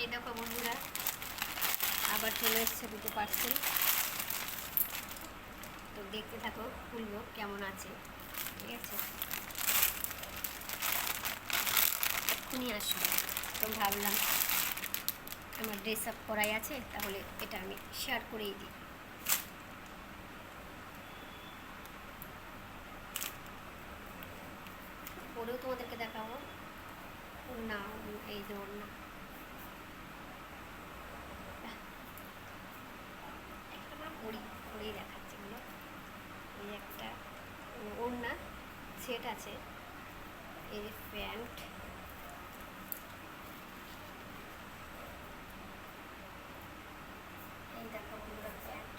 এই দেখো বন্ধুরা, আবার চলে এসছে দুটো পার্সেল তো দেখতে থাকো, খুলবো কেমন আছে, ঠিক আছে? এক্ষুনি আসবে। তো ভাবলাম, আমার ড্রেস আপ করাই আছে, তাহলে এটা আমি শেয়ার করেই দিই। পরেও তোমাদেরকে দেখাবো। না, এই যে না পরি পরেই দেখাচ্ছি এগুলো এই যে একটা ওড়না সেট আছে। এই যে প্যান্ট এই প্যান্ট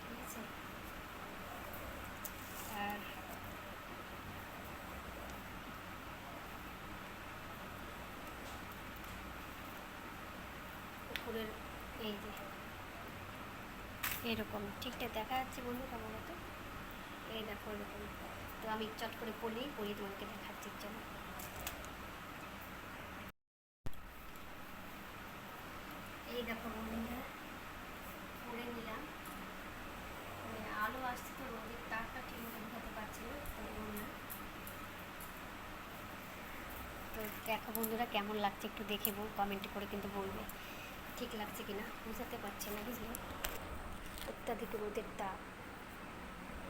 ঠিক আছে? আর এই যে, এরকম। ঠিকঠাক দেখা যাচ্ছে বন্ধুরা বলো তো এই দেখো এরকম। তো আমি চট করে পড়লেই পড়ি তোমাকে দেখাচ্ছি চলো এই দেখো বন্ধুরা পরে নিলাম। মানে আলো আসছে তো রোদের তারটা ঠিক মতো পারছি না, তো দেখো বন্ধুরা কেমন লাগছে একটু দেখে বল কমেন্ট করে কিন্তু বলবে। ঠিক লাগছে কিনা? বোঝাতে পারছে না, বুঝলে? অত্যাধিক রোদের তাপ।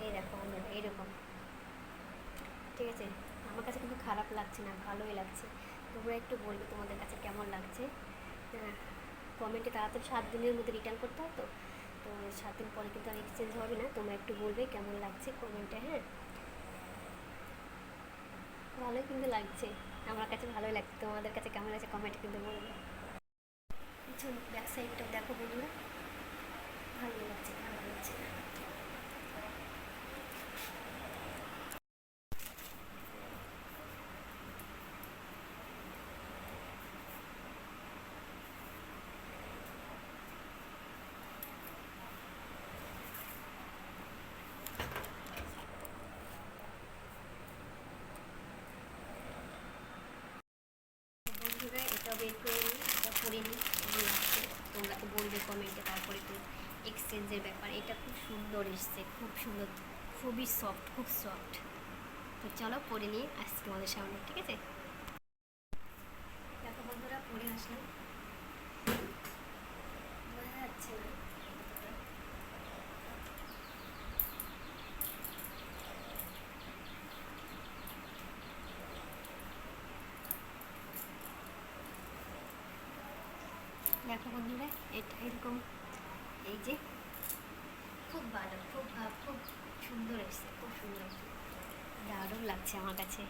এই দেখো বন্ধুরা এইরকম ঠিক আছে? আমার কাছে কিন্তু খারাপ লাগছে না, ভালোই লাগছে। তোমরা একটু বলবে তোমাদের কাছে কেমন লাগছে? কমেন্টে তাড়াতাড়ি সাত দিনের মধ্যে রিটার্ন করতে হয় তো? তো সাত দিন পরে কিন্তু আর এক্সচেঞ্জ হবে না। তোমরা একটু বলবে কেমন লাগছে কমেন্টে হ্যাঁ? ভালোই কিন্তু লাগছে। আমার কাছে ভালোই লাগছে। তোমাদের কাছে কেমন লাগছে কমেন্টে কিন্তু বলবে। পিছন ব্যাক সাইডটা দেখো বন্ধুরা। ভালো লাগছে ভালো লাগছে বন্ধুরা এটা বের করে নিই করে নিই। কেমন তোমরা তো বলবে কমেন্টে তারপরে একটু এক্সচেঞ্জের ব্যাপার। এটা খুব সুন্দর এসছে, খুব সুন্দর, খুবই সফট খুব সফট তো চলো পরে নিয়ে আসছি তোমাদের সামনে, ঠিক আছে? দেখো বন্ধুরা, পরে আসলাম বোঝা যাচ্ছে না দেখো বন্ধুরা, এটা এরকম, এই যে, খুব ভালো, খুব খুব সুন্দর এসছে, খুব সুন্দর। দারুণ লাগছে আমার কাছে।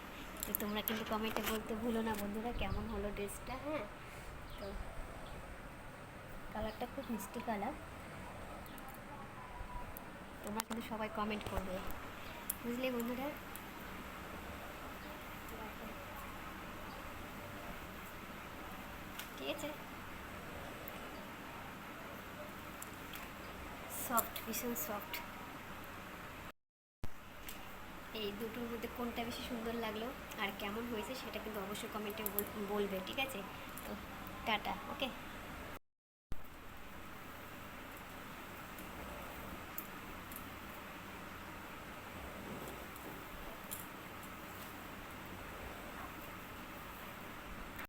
তো তোমরা কিন্তু কমেন্টে বলতে ভুলো না বন্ধুরা, কেমন হলো ড্রেসটা হ্যাঁ? তো কালারটা খুব মিষ্টি কালার তোমরা কিন্তু সবাই কমেন্ট করবে। বুঝলে বন্ধুরা? ঠিক আছে? সফট ভীষণ সফট এই দুটোর মধ্যে কোনটা বেশি সুন্দর লাগল আর কেমন হয়েছে সেটা কিন্তু অবশ্যই কমেন্টে বলবে, ঠিক আছে? তো টাটা ওকে